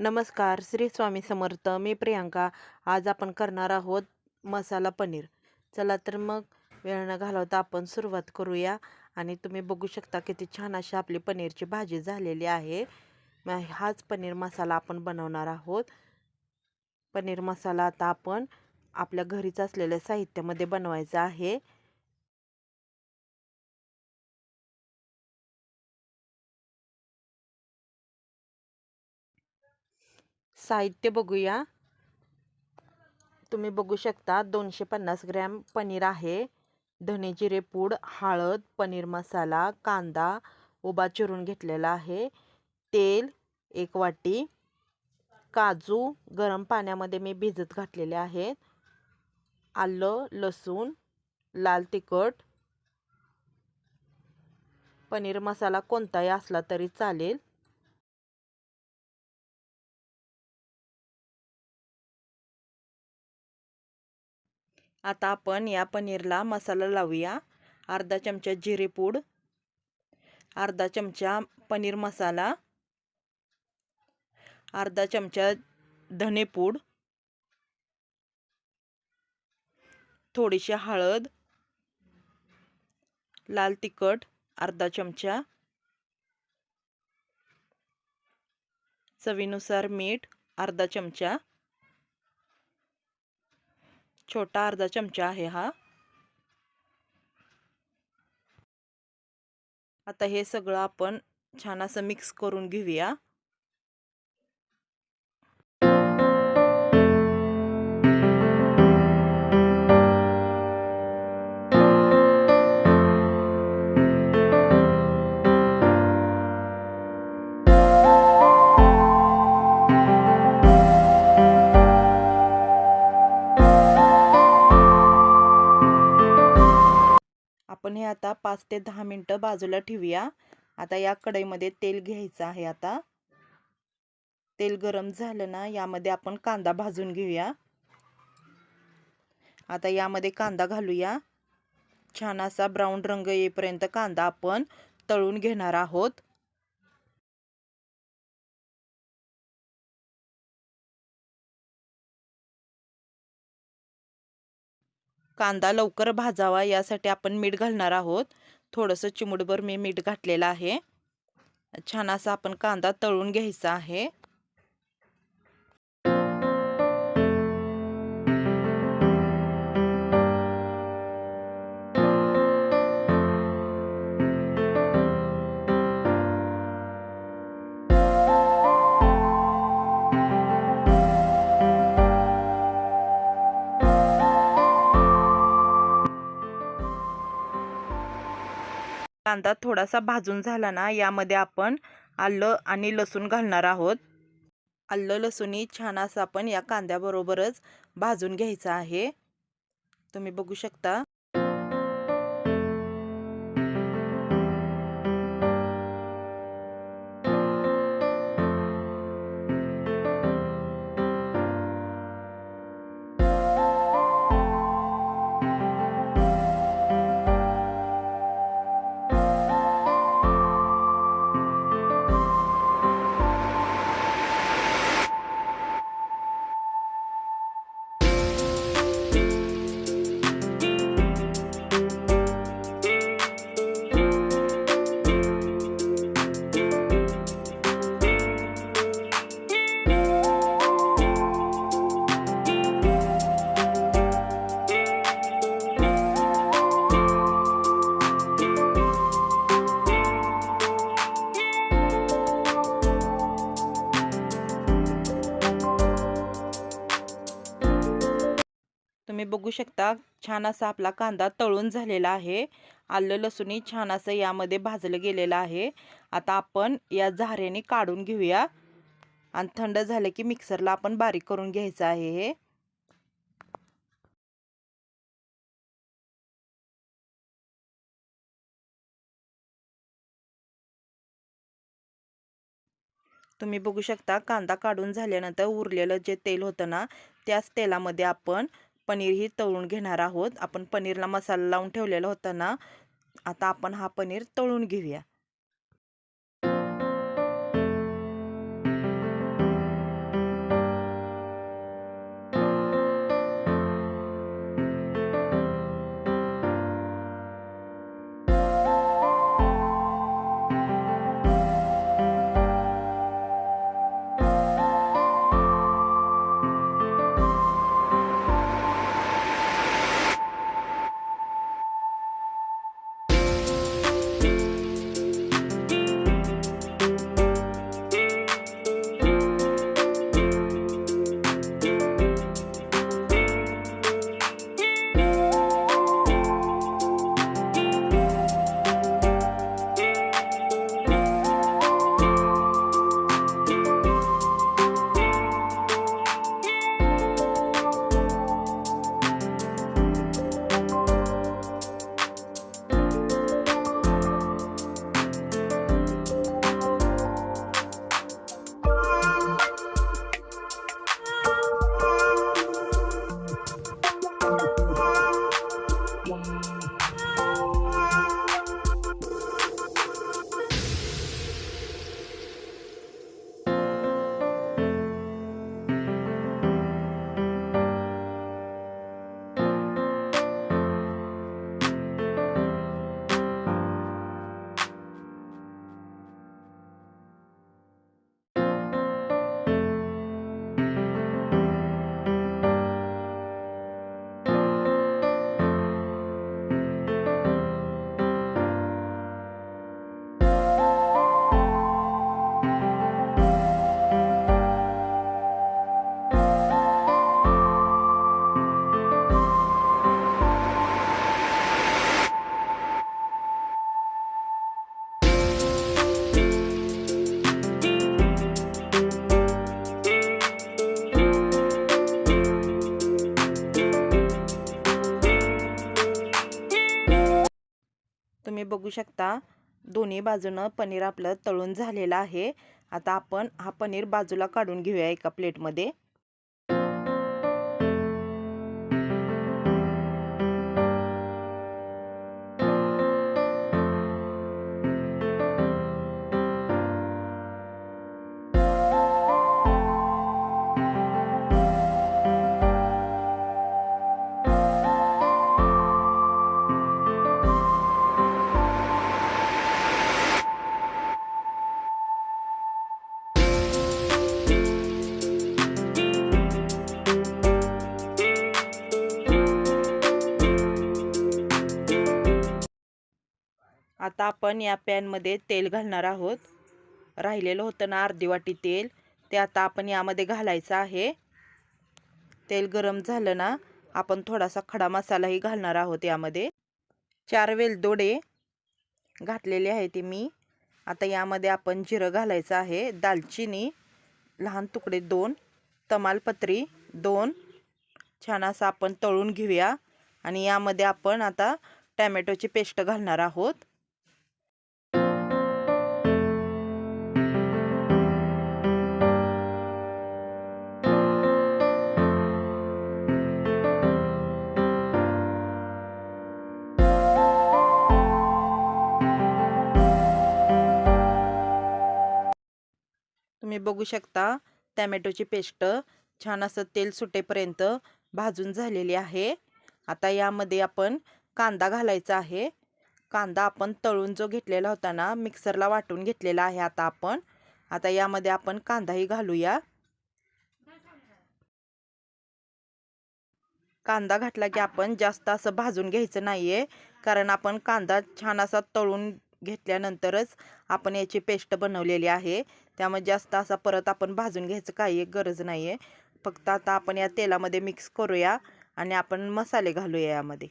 नमस्कार श्री स्वामी समर्थ. मी प्रियांका. आज आपण करणार आहोत मसाला पनीर. चला तर मग वेळ न घालवता आपण सुरुवात करूया. आणि तुम्ही बघू शकता किती छान अशी आपली पनीरची भाजी झालेली आहे. हाच पनीर मसाला आपण बनवणार आहोत. पनीर मसाला आता आपण आपल्या घरीच असलेल्या साहित्यामध्ये बनवायचा आहे. साहित्य बघूया. तुम्ही बघू शकता दोनशे पन्नास ग्रॅम पनीर आहे. धने जिरे पूड हळद पनीर मसाला कांदा उभा चिरून घेतलेला आहे. तेल एक वाटी. काजू गरम पाण्यामध्ये मी भिजत घातलेले आहेत. आलं लसूण लाल तिखट. पनीर मसाला कोणताही असला तरी चालेल. आता आपण या पनीरला मसाला लावूया. अर्धा चमचा जिरेपूड अर्धा चमचा पनीर मसाला अर्धा चमचा धनेपूड थोडीशी हळद लाल तिखट अर्धा चमचा चवीनुसार मीठ अर्धा चमचा छोटा अर्धा चमचा आहे हा. आता हे सगळं आपण छान असं मिक्स करून घेऊया. आपण हे आता पाच ते दहा मिनटं बाजूला ठेवूया. आता या कढईमध्ये तेल घ्यायचं आहे आता. तेल गरम झालं ना यामध्ये आपण कांदा भाजून घेऊया. आता यामध्ये कांदा घालूया. छान असा ब्राऊन रंग येईपर्यंत कांदा आपण तळून घेणार आहोत. कांदा लवकर भाजावा यासाठी आपण मीठ घालणार आहोत. थोडंसं चिमुडभर मी मीठ घातलेलं आहे. छान असा आपण कांदा तळून घ्यायचा आहे. कांदा थोडासा भाजून झाला ना यामध्ये आपण आलं आणि लसूण घालणार आहोत. आलं लसूणी छान असं आपण या कांद्याबरोबरच भाजून घ्यायचं आहे. तुम्ही बघू शकता. शकता. छान असा आपला कांदा तळून झालेला आहे. आलं लसूणी छान असं यामध्ये भाजलं गेलेलं आहे. आता आपण या झाऱ्याने काढून घेऊया. आणि थंड झालं की मिक्सरला आपण बारीक करून घ्यायचं आहे हे. तुम्ही बघू शकता कांदा काढून झाल्यानंतर उरलेलं जे तेल होतं ना त्याच तेलामध्ये आपण पनीर ही तळून घेणार आहोत. आपण पनीरला मसाला लावून ठेवलेला होता ना आता आपण हा पनीर तळून घेऊया. बघू शकता दोन्ही बाजूनं पनीर आपलं तळून झालेलं आहे. आता आपण हा पनीर बाजूला काढून घेऊया एका प्लेटमध्ये. आता आपण या पॅनमध्ये तेल घालणार आहोत. राहिलेलं होतं ना अर्धी वाटी तेल. ते आता आपण यामध्ये घालायचं आहे. तेल गरम झालं ना आपण थोडासा खडा मसालाही घालणार आहोत यामध्ये. चार वेलदोडे घातलेले आहे ते मी. आता यामध्ये आपण जिरं घालायचं आहे. दालचिनी लहान तुकडे दोन तमालपत्री दोन. छान असं आपण तळून घेऊया. आणि यामध्ये आपण आता टॅमॅटोची पेस्ट घालणार आहोत. तुम्ही बघू शकता टॅमॅटोची पेस्ट छान असं तेल सुटेपर्यंत भाजून झालेली आहे. आता यामध्ये आपण कांदा घालायचा आहे. कांदा आपण तळून जो घेतलेला होता ना मिक्सरला वाटून घेतलेला आहे आता आपण. आता यामध्ये आपण कांदाही घालूया. कांदा घातला की आपण जास्त असं भाजून घ्यायचं नाही आहे कारण आपण कांदा छान असा तळून घेतल्यानंतरच आपण याची पेस्ट बनवलेली आहे. त्यामुळे जास्त असा परत आपण भाजून घ्यायचं काही गरज नाही आहे फक्त आता आपण या तेलामध्ये मिक्स करूया आणि आपण मसाले घालूया यामध्ये.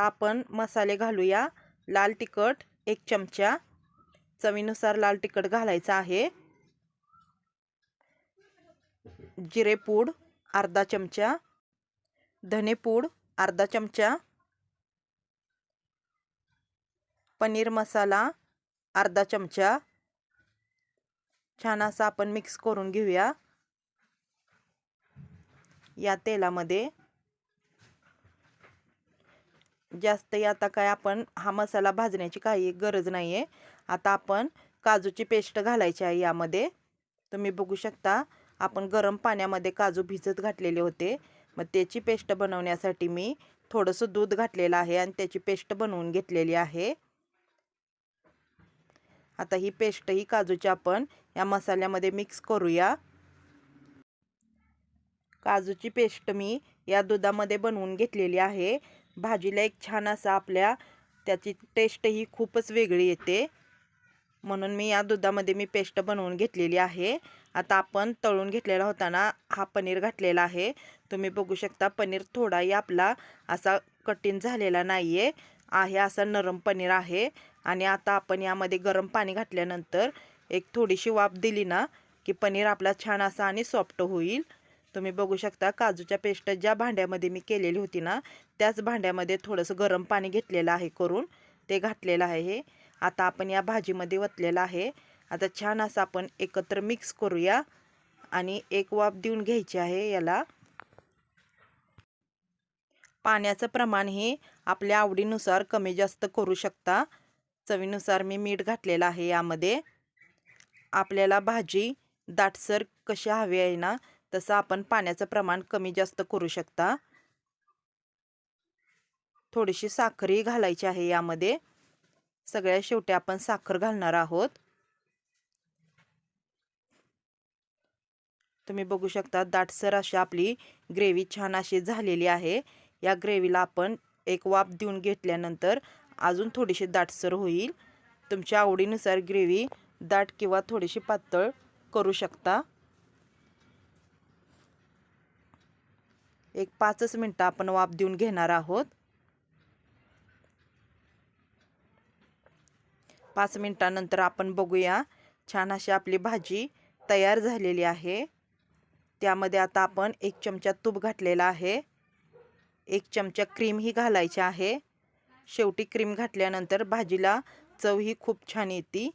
आता आपण मसाले घालूया. लाल तिखट एक चमचा. चवीनुसार लाल तिखट घालायचं आहे. जिरेपूड अर्धा चमचा. धनेपूड अर्धा चमचा. पनीर मसाला अर्धा चमचा. छान असा आपण मिक्स करून घेऊया. या तेलामध्ये जास्त आता काय आपण हा मसाला भाजण्याची काही गरज नाही आहे आता आपण काजूची पेस्ट घालायची आहे यामध्ये. तुम्ही बघू शकता आपण गरम पाण्यामध्ये काजू भिजत घातलेले होते. मग त्याची पेस्ट बनवण्यासाठी मी थोडंसं दूध घातलेलं आहे आणि त्याची पेस्ट बनवून घेतलेली आहे. आता ही पेस्ट ही काजूची आपण या मसाल्यामध्ये मिक्स करूया. काजूची पेस्ट मी या दुधामध्ये बनवून घेतलेली आहे. भाजीला एक छान असा आपल्या त्याची टेस्ट ही खूपच वेगळी येते. म्हणून मी या दुधामध्ये मी पेस्ट बनवून घेतलेली आहे. आता आपण तळून घेतलेला होता ना हा पनीर घातलेला आहे. तुम्ही बघू शकता पनीर थोडाही आपला असा कठीण झालेला नाही आहे आहे असा नरम पनीर आहे. आणि आता आपण यामध्ये गरम पाणी घातल्यानंतर एक थोडीशी वाफ दिली ना की पनीर आपला छान असा आणि सॉफ्ट होईल. तुम्ही बघू शकता काजूच्या पेस्ट ज्या भांड्यामध्ये मी केलेली होती ना त्याच भांड्यामध्ये थोडंसं गरम पाणी घेतलेलं आहे करून ते घातलेलं आहे हे. आता आपण या भाजीमध्ये वतलेलं आहे. आता छान असं आपण एकत्र मिक्स करूया आणि एक वाफ देऊन घ्यायची आहे याला. पाण्याचं प्रमाण हे आपल्या आवडीनुसार कमी जास्त करू शकता. चवीनुसार मी मीठ घातलेलं आहे यामध्ये. आपल्याला भाजी दाटसर कशी हवी आहे ना तसं आपण पाण्याचं प्रमाण कमी जास्त करू शकता. थोडीशी साखरही घालायची आहे यामध्ये. सगळ्या शेवटी आपण साखर घालणार आहोत. तुम्ही बघू शकता दाटसर अशी आपली ग्रेव्ही छान अशी झालेली आहे. या ग्रेव्हीला आपण एक वाफ देऊन घेतल्यानंतर अजून थोडीशी दाटसर होईल. तुमच्या आवडीनुसार ग्रेव्ही दाट किंवा थोडीशी पातळ करू शकता. एक पाचच मिनटं आपण वाफ देऊन घेणार आहोत. पाच मिनटानंतर आपण बघूया छान अशी आपली भाजी तयार झालेली आहे. त्यामध्ये आता आपण एक चमचा तूप घातलेला आहे. एक चमचा क्रीम ही घालायची आहे. शेवटी क्रीम घातल्यानंतर भाजीला चव ही खूप छान येते.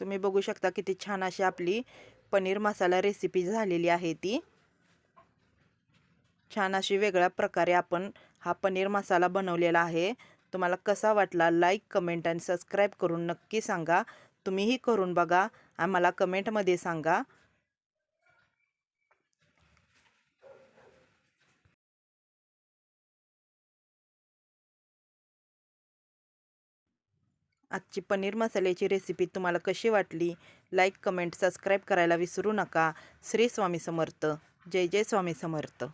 तुम्ही बघू शकता किती छान अशी आपली पनीर मसाला रेसिपी झालेली आहे ती. छान अशी वेगळ्या प्रकारे आपण हा पनीर मसाला बनवलेला आहे. तुम्हाला कसा वाटला लाईक कमेंट आणि सबस्क्राईब करून नक्की सांगा. तुम्हीही करून बघा. आम्हाला कमेंटमध्ये सांगा. आजची पनीर मसाल्याची रेसिपी तुम्हाला कशी वाटली? लाईक कमेंट सबस्क्राईब करायला विसरू नका. श्री स्वामी समर्थ. जय जय स्वामी समर्थ.